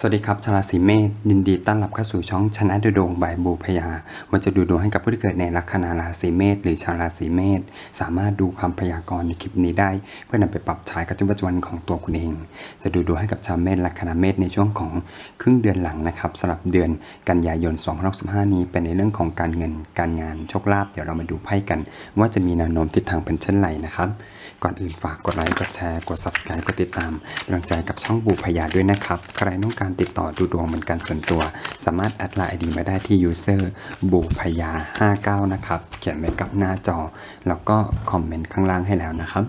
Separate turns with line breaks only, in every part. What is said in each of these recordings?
สวัสดีครับชราศีเมษยินดีต้อนรับเข้าสู่ช่องชนะดูดวงบายบูพยาวันจะดูดวงให้กับผู้ที่เกิดในลัคนาราศีเมษหรือชาราศีเมษสามารถดูคำพยากรณ์ในคลิปนี้ได้ เพื่อนำไปปรับใช้กับชีวิตประจำวันของตัวคุณเอง จะดูดวงให้กับชาวเมษลัคนาเมษในช่วงของครึ่งเดือนหลังนะครับสำหรับเดือนกันยายน2065นี้เป็นในเรื่องของการเงินการงานโชคลาภเดี๋ยวเรามาดูไพ่กัน ว่าจะมีแนวโน้มทิศทางเป็นเช่นไรนะครับ ก่อนอื่นฝากกดไลค์กดแชร์กด subscribe กดติดตามกำลังใจกับช่องบูพยาด้วยนะครับ ใครต้องการติดต่อดูดวงเหมือนกันส่วนตัว สามารถแอดไลน์ไอดีมาได้ที่ user บูพยา 59 นะครับ เขียนไว้กับหน้าจอ แล้วก็คอมเมนต์ข้างล่างให้แล้วนะครับ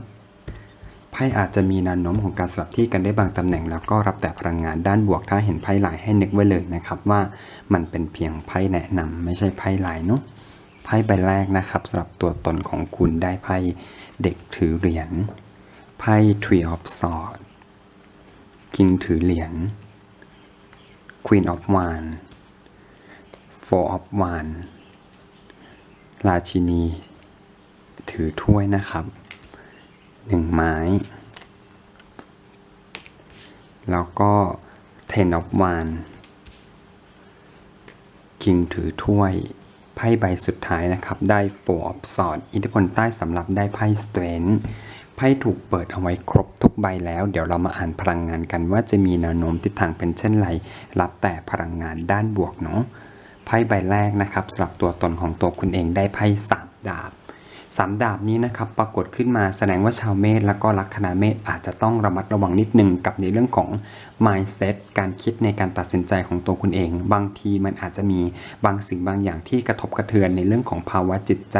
ไพ่อาจจะมีแนวโน้มของการสลับที่กันได้บางตำแหน่ง แล้วก็รับแต่พลังงานด้านบวกถ้าเห็นไพ่ลายให้นึกไว้เลยนะครับว่ามันเป็นเพียงไพ่แนะนำไม่ใช่ไพ่ลายเนาะไพ่ใบแรกนะครับสำหรับตัวตนของคุณได้ไพ่ เด็กถือเหรียญ ไพ่ Tree of Swords คิงถือเหรียญ Queen of Wands Four of Wands ราชินี ถือถ้วยนะครับหนึ่งไม้ แล้วก็ Ten of Wands คิงถือถ้วย ไพ่ใบสุดท้ายนะครับ ได้ Four of Swords อิทธิพลใต้สำหรับได้ไพ่ Strength ไพ่ถูกเปิดเอาไว้ครบทุกใบแล้ว เดี๋ยวเรามาอ่านพลังงานกันว่าจะมีแนวโน้มทิศทางเป็นเช่นไร รับแต่พลังงานด้านบวกเนาะไพ่ใบแรกนะครับสำหรับตัวตนของตัวคุณเองได้ไพ่สามดาบ สามดาบนี้นะครับปรากฏขึ้นมาแสดงว่าชาวเมษแล้วก็ลัคนาเมษอาจจะต้องระมัดระวังนิดนึงกับในเรื่องของ mindset การคิดในการตัดสินใจของตัวคุณเอง บางทีมันอาจจะมีบางสิ่งบางอย่างที่กระทบกระเทือนในเรื่องของภาวะจิตใจ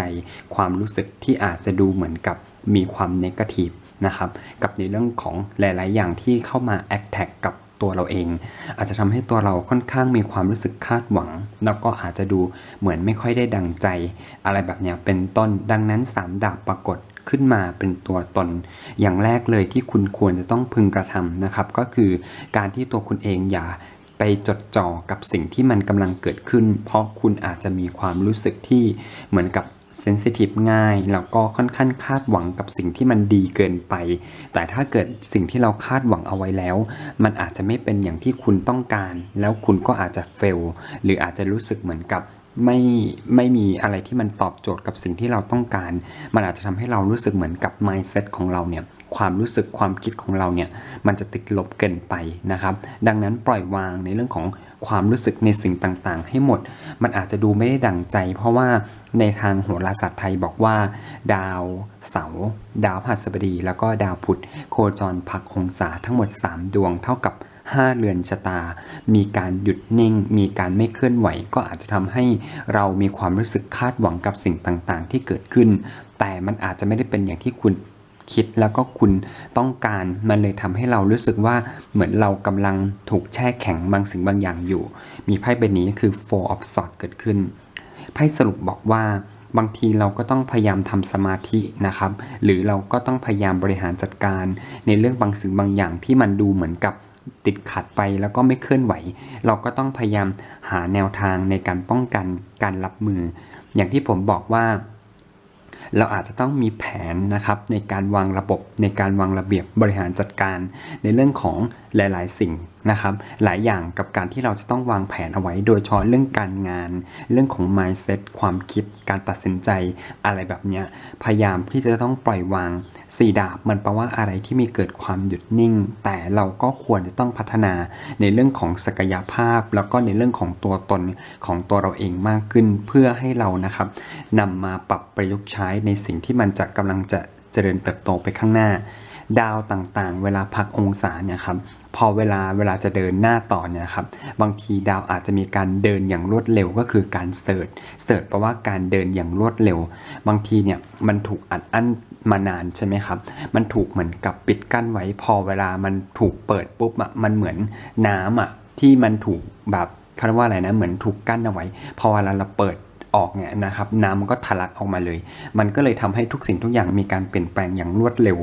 ความรู้สึกที่อาจจะดูเหมือนกับมีความเนกาทีฟนะครับกับในเรื่องของหลาย ๆ อย่างที่เข้ามา a อ t แทกกับ ตัวเราเอง อาจจะทำให้ตัวเราค่อนข้างมีความรู้สึกคาดหวัง แล้วก็อาจจะดูเหมือนไม่ค่อยได้ดังใจ อะไรแบบนี้เป็นต้นดังนั้นสามดาบปรากฏขึ้นมาเป็นตัวตน อย่างแรกเลยที่คุณควรจะต้องพึงกระทำนะครับ ก็คือการที่ตัวคุณเองอย่าไปจดจ่อกับสิ่งที่มันกำลังเกิดขึ้น เพราะคุณอาจจะมีความรู้สึกที่เหมือนกับ เซนซิทีฟง่ายแล้วก็ค่อนข้างคาดหวังกับสิ่งที่มันดีเกินไป แต่ถ้าเกิดสิ่งที่เราคาดหวังเอาไว้แล้ว มันอาจจะไม่เป็นอย่างที่คุณต้องการ แล้วคุณก็อาจจะเฟลหรืออาจจะรู้สึกเหมือนกับ ไม่ไม่มีอะไรที่มันตอบโจทย์กับสิ่งที่เราต้องการ มันอาจจะทำให้เรารู้สึกเหมือนกับ mindset ของเราเนี่ยความรู้สึกความคิดของเราเนี่ยมันจะติดลบเกินไปนะครับ ดังนั้นปล่อยวางในเรื่องของความรู้สึกในสิ่งต่างๆ ให้หมด มันอาจจะดูไม่ได้ดังใจ เพราะว่าในทางโหราศาสตร์ไทยบอกว่า ดาวเสาดาวพฤหัสบดี แล้วก็ดาวพุธโคจรพักองศาทั้งหมด 3 ดวงเท่ากับ 5 เรือนชะตา มีการหยุดนิ่ง มีการไม่เคลื่อนไหว ก็อาจจะทำให้เรามีความรู้สึกคาดหวังกับสิ่งต่างๆ ที่เกิดขึ้น แต่มันอาจจะไม่ได้เป็นอย่างที่คุณคิดแล้วก็คุณต้องการมันเลยทำให้เรารู้สึกว่าเหมือนเรากำลังถูกแช่แข็งบางสิ่งบางอย่างอยู่ มีไพ่ใบนี้คือ Four of Swords เกิดขึ้นไพ่สรุปบอกว่าบางทีเราก็ต้องพยายามทำสมาธินะครับ หรือเราก็ต้องพยายามบริหารจัดการ ในเรื่องบางสิ่งบางอย่างที่มันดูเหมือนกับ ติดขัดไปแล้วก็ไม่เคลื่อนไหว เราก็ต้องพยายามหาแนวทางในการป้องกันการรับมือ อย่างที่ผมบอกว่า เราอาจจะต้องมีแผนนะครับในการวางระบบในการวางระเบียบบริหารจัดการ ในเรื่องของหลาย ๆ สิ่ง นะครับหลายอย่างกับการที่เราจะต้องวางแผนเอาไว้ โดยเฉพาะเรื่องการงาน เรื่องของ mindset ความคิดการตัดสินใจอะไรแบบเนี้ยพยายามที่จะต้องปล่อยวางสี่ดาบมันแปลว่าอะไรที่มีเกิดความหยุดนิ่ง แต่เราก็ควรจะต้องพัฒนาในเรื่องของศักยภาพ แล้วก็ในเรื่องของตัวตนของตัวเราเองมากขึ้น เพื่อให้เรานะครับนำมาปรับประยุกต์ใช้ในสิ่งที่มันจะกำลังจะเจริญเติบโตไปข้างหน้า ดาวต่างๆ เวลาพักองศาเนี่ยครับ พอเวลาเวลาจะเดินหน้าต่อเนี่ยครับบางทีดาวอาจจะมีการเดินอย่างรวดเร็วก็คือการเสิร์ชเสิร์ชแปลว่าการเดินอย่างรวดเร็ว บางทีเนี่ยมันถูกอัดอั้นมานานใช่ไหมครับ มันถูกเหมือนกับปิดกั้นไว้พอเวลามันถูกเปิดปุ๊บอะมันเหมือนน้ำอะที่มันถูกแบบเขาเรียกว่าอะไรนะเหมือนถูกกั้นเอาไว้ พอเวลาเราเปิด ออกเนี่ยนะครับน้ำมันก็ทะลักออกมาเลย มันก็เลยทำให้ทุกสิ่งทุกอย่างมีการเปลี่ยนแปลงอย่างรวดเร็ว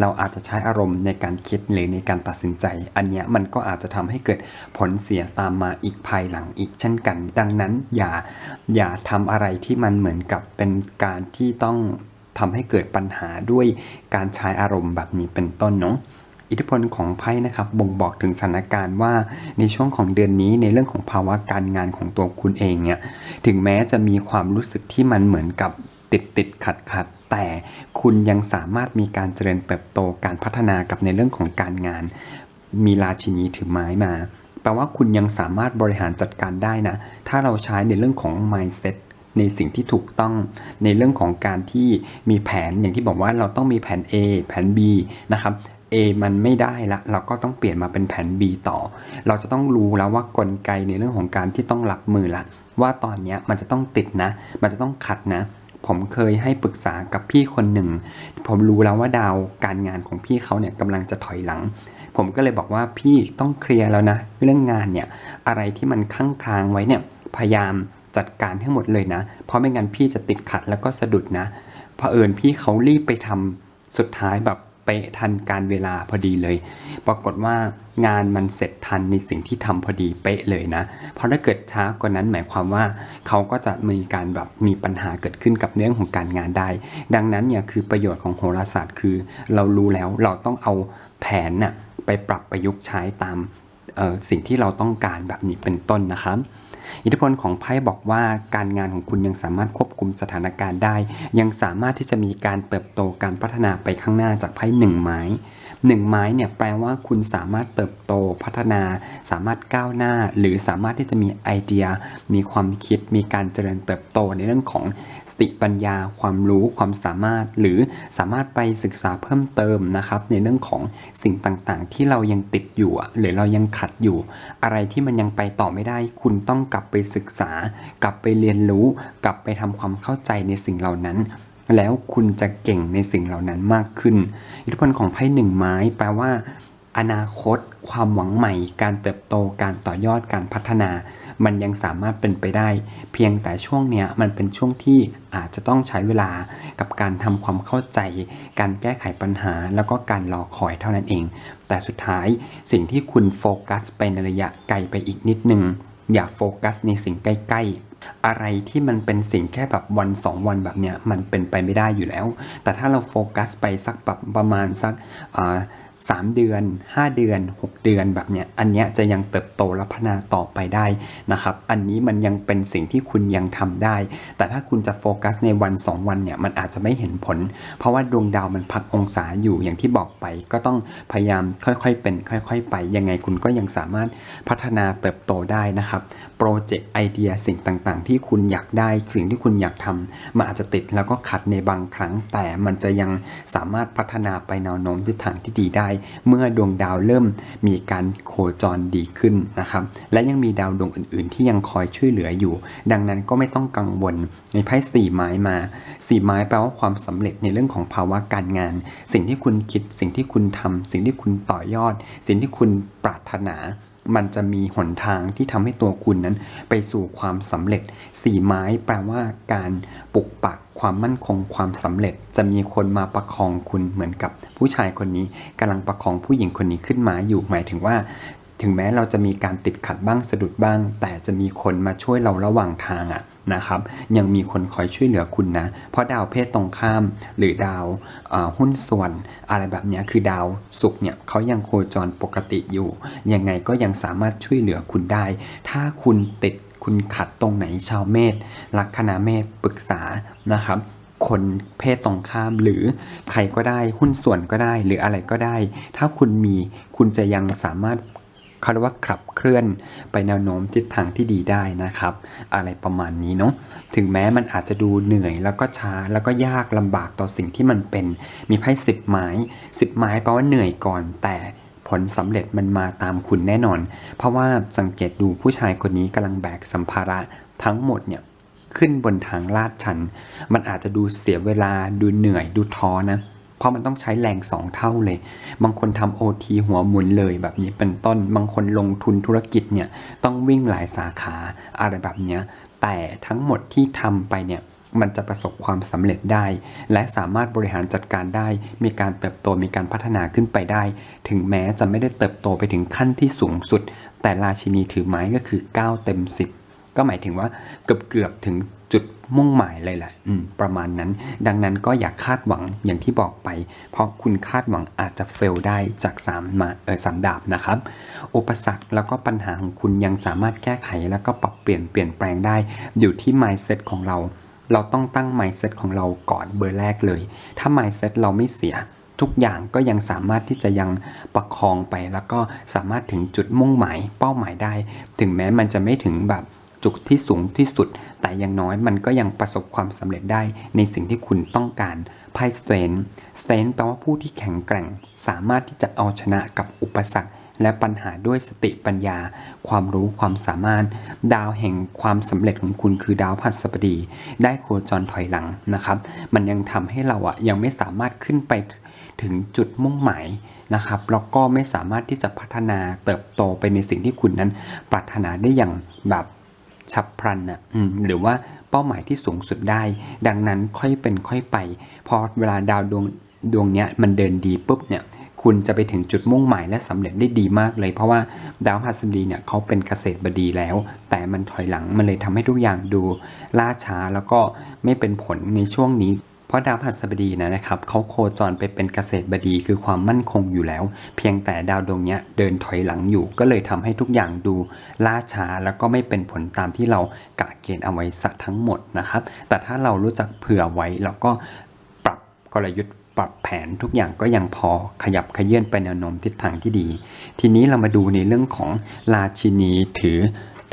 เราอาจจะใช้อารมณ์ในการคิดหรือในการตัดสินใจ อันเนี้ยมันก็อาจจะทำให้เกิดผลเสียตามมาอีกภายหลังอีกเช่นกัน ดังนั้นอย่าอย่าทำอะไรที่มันเหมือนกับเป็นการที่ต้องทำให้เกิดปัญหาด้วยการใช้อารมณ์แบบนี้เป็นต้นเนาะ อิทธิพลของไพ่นะครับบ่งบอกถึงสถานการณ์ว่าในช่วงของเดือนนี้ในเรื่องของภาวะการงานของตัวคุณเองเนี่ยถึงแม้จะมีความรู้สึกที่มันเหมือนกับติดติดขัดขัดแต่คุณยังสามารถมีการเจริญเติบโตการพัฒนากับในเรื่องของการงาน มีราชินีถือไม้มาแปลว่าคุณยังสามารถบริหารจัดการได้นะ ถ้าเราใช้ในเรื่องของ mindset ในสิ่งที่ถูกต้องในเรื่องของการที่มีแผนอย่างที่บอกว่าเราต้องมีแผน A แผน B นะครับ A มันไม่ได้ละเราก็ต้องเปลี่ยนมาเป็นแผน B ต่อ เราจะต้องรู้แล้วว่ากลไกในเรื่องของการที่ต้องรับมือละ ว่าตอนนี้มันจะต้องติดนะ มันจะต้องขัดนะ ผมเคยให้ปรึกษากับพี่คนหนึ่ง ผมรู้แล้วว่าดาวการงานของพี่เขาเนี่ยกำลังจะถอยหลัง ผมก็เลยบอกว่าพี่ต้องเคลียร์แล้วนะ เรื่องงานเนี่ยอะไรที่มันค้างคลางไว้เนี่ยพยายามจัดการให้หมดเลยนะ เพราะไม่งั้นพี่จะติดขัดแล้วก็สะดุดนะเผอิญพี่เขารีบไปทำสุดท้ายแบบ ป๊ะทันการเวลาพอดีเลย ปรากฏว่างานมันเสร็จทันในสิ่งที่ทำพอดีเป๊ะเลยนะ เพราะถ้าเกิดช้ากว่านั้นหมายความว่า เขาก็จะมีการแบบมีปัญหาเกิดขึ้นกับเรื่องของการงานได้ ดังนั้นเนี่ยคือประโยชน์ของโหราศาสตร์คือ เรารู้แล้วเราต้องเอาแผนน่ะไปปรับประยุกต์ใช้ตามสิ่งที่เราต้องการแบบนี้เป็นต้นนะครับ อิทธิพลของไพ่บอกว่าการงานของคุณยังสามารถควบคุมสถานการณ์ได้ ยังสามารถที่จะมีการเติบโตการพัฒนาไปข้างหน้าจากไพ่หนึ่งไม้ หนึ่งไม้เนี่ยแปลว่าคุณสามารถเติบโตพัฒนา สามารถก้าวหน้า หรือสามารถที่จะมีไอเดีย มีความคิด มีการเจริญเติบโตในเรื่องของสติปัญญา ความรู้ความสามารถ หรือสามารถไปศึกษาเพิ่มเติมนะครับ ในเรื่องของสิ่งต่างๆ ที่เรายังติดอยู่ หรือเรายังขัดอยู่ อะไรที่มันยังไปต่อไม่ได้ คุณต้องกลับไปศึกษา กลับไปเรียนรู้ กลับไปทำความเข้าใจในสิ่งเหล่านั้น แล้วคุณจะเก่งในสิ่งเหล่านั้นมากขึ้น อิทธิพลของไพ่หนึ่งไม้ แปลว่า อนาคต ความหวังใหม่ การเติบโตการต่อยอดการพัฒนา มันยังสามารถเป็นไปได้ เพียงแต่ช่วงเนี้ยมันเป็นช่วงที่อาจจะต้องใช้เวลากับการทำความเข้าใจ การแก้ไขปัญหา แล้วก็การรอคอยเท่านั้นเอง แต่สุดท้ายสิ่งที่คุณโฟกัสไปในระยะไกลไปอีกนิดนึงอย่าโฟกัสในสิ่งใกล้ๆ อะไรที่มันเป็นสิ่งแค่แบบวันสองวันแบบเนี้ยมันเป็นไปไม่ได้อยู่แล้ว แต่ถ้าเราโฟกัสไปสักแบบประมาณสักสามเดือน 5 เดือน 6 เดือนแบบเนี้ยอันเนี้ยจะยังเติบโตและพัฒนาต่อไปได้นะครับ อันนี้มันยังเป็นสิ่งที่คุณยังทำได้ แต่ถ้าคุณจะโฟกัสในวัน 2 วันเนี่ยมันอาจจะไม่เห็นผล เพราะว่าดวงดาวมันพักองศาอยู่อย่างที่บอกไป ก็ต้องพยายามค่อยๆเป็น ค่อย ๆ ไปยังไงคุณก็ยังสามารถพัฒนาเติบโตได้นะครับ โปรเจกต์ไอเดียสิ่งต่างๆ ที่คุณอยากได้สิ่งที่คุณอยากทำมันอาจจะติดแล้วก็ขัดในบางครั้ง แต่มันจะยังสามารถพัฒนาไปแนวโน้มทิศทางที่ดีได้ เมื่อดวงดาวเริ่มมีการโคจรดีขึ้นนะครับและยังมีดาวดวงอื่น ๆ ที่ยังคอยช่วยเหลืออยู่ ดังนั้นก็ไม่ต้องกังวลในไพ่สี่ไม้มาสี่ไม้แปลว่าความสำเร็จในเรื่องของภาวะการงาน สิ่งที่คุณคิดสิ่งที่คุณทำสิ่งที่คุณต่อยอด สิ่งที่คุณปรารถนา มันจะมีหนทางที่ทำให้ตัวคุณนั้น ไปสู่ความสำเร็จสี่ไม้แปลว่าการปลุกปักความมั่นคงความสำเร็จ จะมีคนมาประคองคุณเหมือนกับผู้ชายคนนี้กำลังประคองผู้หญิงคนนี้ขึ้นมาอยู่หมายถึงว่าถึงแม้เราจะมีการติดขัดบ้างสะดุดบ้าง แต่จะมีคนมาช่วยเราระหว่างทางอะ นะครับ ยังมีคนคอยช่วยเหลือคุณนะ เพราะดาวเพศตรงข้าม หรือดาวหุ้นส่วน อะไรแบบนี้คือดาวศุกร์เนี่ยเขายังโคจรปกติอยู่ ยังไงก็ยังสามารถช่วยเหลือคุณได้ ถ้าคุณติดคุณขัดตรงไหนชาวเมษลัคนาเมษปรึกษานะครับคนเพศตรงข้ามหรือใครก็ได้หุ้นส่วนก็ได้หรืออะไรก็ได้ ถ้าคุณมีคุณจะยังสามารถ เขาเรียกว่าขับเคลื่อนไปแนวโน้มทิศทางที่ดีได้นะครับ อะไรประมาณนี้เนาะถึงแม้มันอาจจะดูเหนื่อยแล้วก็ช้าแล้วก็ยากลำบากต่อสิ่งที่มันเป็น มีไพ่สิบไม้สิบไม้แปลว่าเหนื่อยก่อน แต่ผลสำเร็จมันมาตามคุณแน่นอน เพราะว่าสังเกตดูผู้ชายคนนี้กำลังแบกสัมภาระทั้งหมดเนี่ยขึ้นบนทางลาดชัน มันอาจจะดูเสียเวลาดูเหนื่อยดูท้อนะ เพราะมันต้องใช้แรงสองเท่าเลย บางคนทำโอทีหัวหมุนเลยแบบนี้เป็นต้น บางคนลงทุนธุรกิจเนี่ยต้องวิ่งหลายสาขาอะไรแบบเนี้ย แต่ทั้งหมดที่ทำไปเนี่ยมันจะประสบความสำเร็จได้ และสามารถบริหารจัดการได้ มีการเติบโตมีการพัฒนาขึ้นไปได้ ถึงแม้จะไม่ได้เติบโตไปถึงขั้นที่สูงสุด แต่ราชินีถือไม้ก็คือ 9 เต็ม 10 ก็หมายถึงว่าเกือบเกือบถึง จุดมุ่งหมายเลยแหละอืมประมาณนั้น ดังนั้นก็อย่าคาดหวังอย่างที่บอกไป เพราะคุณคาดหวังอาจจะเฟลได้จากสามมาเออสามดาบนะครับ อุปสรรคแล้วก็ปัญหาของคุณยังสามารถแก้ไขแล้วก็ปรับเปลี่ยนเปลี่ยนแปลงได้ อยู่ที่ mindset ของเรา เราต้องตั้ง mindset ของเราก่อนเบอร์แรกเลย ถ้า mindset เราไม่เสียทุกอย่างก็ยังสามารถที่จะยังประคองไป แล้วก็สามารถถึงจุดมุ่งหมายเป้าหมายได้ ถึงแม้มันจะไม่ถึงแบบ จุดที่สูงที่สุด แต่อย่างน้อยมันก็ยังประสบความสำเร็จได้ในสิ่งที่คุณต้องการไพ่สเตนสเตนแปลว่าผู้ที่แข็งแกร่ง สามารถที่จะเอาชนะกับอุปสรรคและปัญหาด้วยสติปัญญา ความรู้ความสามารถ ดาวแห่งความสำเร็จของคุณคือดาวพัสบดี ได้โคจรถอยหลังนะครับ มันยังทำให้เราอะยังไม่สามารถขึ้นไปถึงจุดมุ่งหมายนะครับแล้วก็ไม่สามารถที่จะพัฒนาเติบโตไปในสิ่งที่คุณนั้นปรารถนาได้อย่างแบบ ฉับพลันอะ่ะหรือว่าเป้าหมายที่สูงสุดได้ ดังนั้นค่อยเป็นค่อยไป พอเวลาดาวดวงดวงเนี้ยมันเดินดีปุ๊บเนี่ยคุณจะไปถึงจุดมุ่งหมายและสำเร็จได้ดีมากเลย เพราะว่าดาวพฤหัสบดีเนี่ยเขาเป็นเกษตรบดีแล้ว แต่มันถอยหลังมันเลยทำให้ทุกอย่างดูล่าช้าแล้วก็ไม่เป็นผลในช่วงนี้ เพราะดาวพฤหัสบดีนะนะครับเขาโคจรไปเป็นเกษตรบดีคือความมั่นคงอยู่แล้ว เพียงแต่ดาวดวงนี้เดินถอยหลังอยู่ ก็เลยทำให้ทุกอย่างดูล่าช้าแล้วก็ไม่เป็นผลตามที่เรากะเกณฑ์เอาไว้ซะทั้งหมดนะครับ แต่ถ้าเรารู้จักเผื่อไว้แล้วก็ปรับกลยุทธ์ปรับแผนทุกอย่างก็ยังพอขยับขยื่นไปแนวโน้มทิศทางที่ดี ทีนี้เรามาดูในเรื่องของราชินีถือ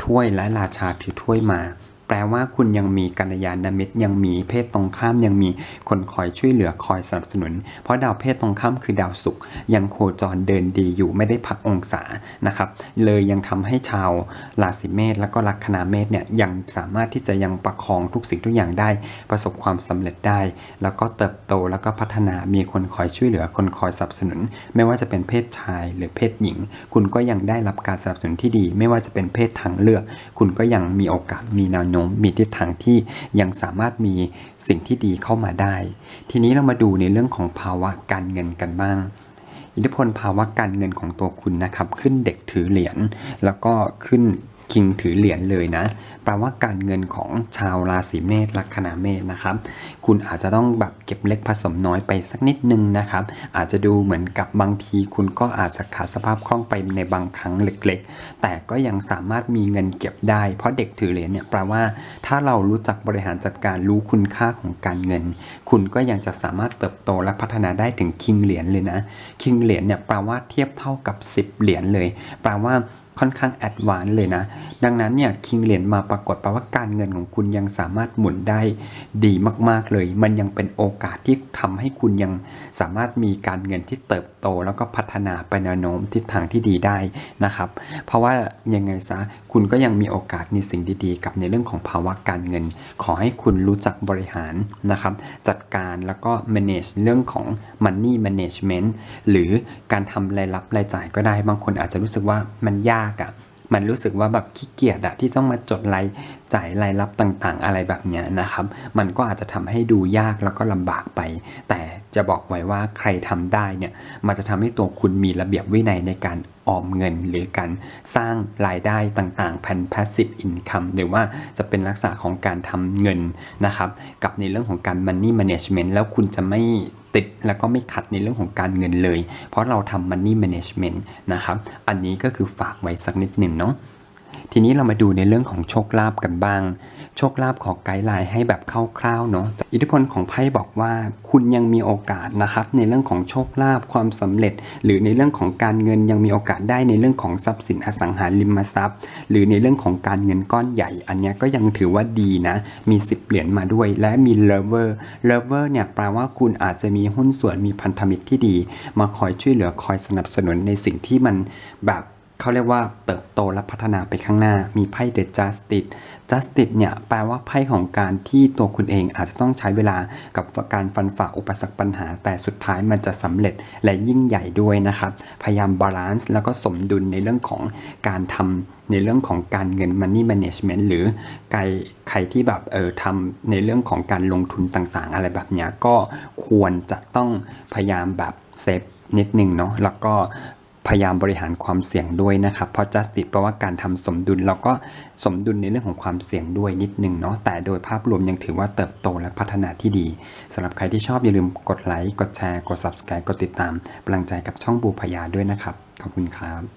ถ้วยและราชาถือถ้วยมา แปลว่าคุณยังมีกัลยาณมิตรยังมีเพศตรงข้ามยังมีคนคอยช่วยเหลือคอยสนับสนุน เพราะดาวเพศตรงข้ามคือดาวศุกร์ยังโคจรเดินดีอยู่ไม่ได้พักองศานะครับ เลยยังทำให้ชาวราศีเมษแล้วก็ลัคนาเมษเนี่ยยังสามารถที่จะยังประคองทุกสิ่งทุกอย่างได้ ประสบความสำเร็จได้ แล้วก็เติบโตแล้วก็พัฒนามีคนคอยช่วยเหลือคนคอยสนับสนุน ไม่ว่าจะเป็นเพศชายหรือเพศหญิง คุณก็ยังได้รับการสนับสนุนที่ดี ไม่ว่าจะเป็นเพศทางเลือก คุณก็ยังมีโอกาสมีแนวโน้มมีทิศทางที่ยังสามารถมีสิ่งที่ดีเข้ามาได้ ทีนี้เรามาดูในเรื่องของภาวะการเงินกันบ้าง อิทธิพลภาวะการเงินของตัวคุณนะครับ ขึ้นเด็กถือเหรียญแล้วก็ขึ้น คิงถือเหรียญเลยนะแปลว่าการเงินของชาวราศีเมษลัคนาเมษนะครับ คุณอาจจะต้องแบบเก็บเล็กผสมน้อยไปสักนิดนึงนะครับ อาจจะดูเหมือนกับบางที คุณก็อาจจะขาดสภาพคล่องไปในบางครั้งเล็กๆ แต่ก็ยังสามารถมีเงินเก็บได้ เพราะเด็กถือเหรียญเนี่ยแปลว่า ถ้าเรารู้จักบริหารจัดการรู้คุณค่าของการเงิน คุณก็ยังจะสามารถเติบโตและพัฒนาได้ถึงคิงเหรียญเลยนะคิงเหรียญเนี่ยแปลว่าเทียบเท่ากับ 10 เหรียญเลย แปลว่า ค่อนข้างแอดวานซ์เลยนะ ดังนั้นเนี่ยคิงเหรียญมาปรากฏแปลว่าการเงินของคุณยังสามารถหมุนได้ดีมาก ๆเลย มันยังเป็นโอกาสที่ทำให้คุณยังสามารถมีการเงินที่เติบโต แล้วก็พัฒนาไปแนวโน้มทิศทางที่ดีได้นะครับ เพราะว่ายังไงซะคุณก็ยังมีโอกาสในสิ่งดีๆ กับในเรื่องของภาวะการเงิน ขอให้คุณรู้จักบริหารนะครับ จัดการแล้วก็ manage เรื่องของ money management หรือการทำรายรับรายจ่ายก็ได้บางคนอาจจะรู้สึกว่ามันยากอะ่ะมันรู้สึกว่าแบบขี้เกียจอะที่ต้องมาจดรายจ่ายรายรับต่างๆ อะไรแบบเนี้ยนะครับ มันก็อาจจะทำให้ดูยากแล้วก็ลำบากไป แต่จะบอกไว้ว่าใครทำได้เนี่ยมันจะทำให้ตัวคุณมีระเบียบวินัยในการออมเงิน หรือการสร้างรายได้ต่างๆแผ่น passive income หรือว่าจะเป็นลักษณะของการทำเงินนะครับ กับในเรื่องของการ money management แล้วคุณจะไม่ ติดแล้วก็ไม่ขัดในเรื่องของการเงินเลย เพราะเราทำ money management นะครับ อันนี้ก็คือฝากไว้สักนิดหนึ่งเนาะ ทีนี้เรามาดูในเรื่องของโชคลาภกันบ้าง โชคลาภขอไกด์ไลน์ให้แบบคร่าวๆเนาะอิทธิพลของไพ่บอกว่า คุณยังมีโอกาสนะครับในเรื่องของโชคลาภความสำเร็จ หรือในเรื่องของการเงินยังมีโอกาสได้ในเรื่องของทรัพย์สินอสังหาริมทรัพย์ หรือในเรื่องของการเงินก้อนใหญ่ อันนี้ก็ยังถือว่าดีนะมี10เหรียญมาด้วย และมีเลเวอร์เลเวอร์เนี่ยแปลว่าคุณอาจจะมีหุ้นส่วนมีพันธมิตรที่ดี มาคอยช่วยเหลือคอยสนับสนุนในสิ่งที่มันแบบ เขาเรียกว่าเติบโตและพัฒนาไปข้างหน้า มีไพ่ The Justice Justice เนี่ยแปลว่าไพ่ของการที่ตัวคุณเองอาจจะต้องใช้เวลากับการฟันฝ่าอุปสรรคปัญหา แต่สุดท้ายมันจะสำเร็จและยิ่งใหญ่ด้วยนะครับ พยายามบาลานซ์แล้วก็สมดุลในเรื่องของการทำในเรื่องของการเงิน Money Management หรือใครใครที่แบบเออทำในเรื่องของการลงทุนต่างๆ อะไรแบบนี้ก็ควรจะต้องพยายามแบบเซฟนิดนึงเนาะแล้วก็ พยายามบริหารความเสี่ยงด้วยนะครับเพราะ justice แปลว่าการทำสมดุล เราก็สมดุลในเรื่องของความเสี่ยงด้วยนิดนึงเนาะแต่โดยภาพรวมยังถือว่าเติบโตและพัฒนาที่ดีสำหรับใครที่ชอบอย่าลืมกดไลค์กดแชร์กด subscribe กดติดตามกำลังใจกับช่องบูพยาด้วยนะครับขอบคุณครับ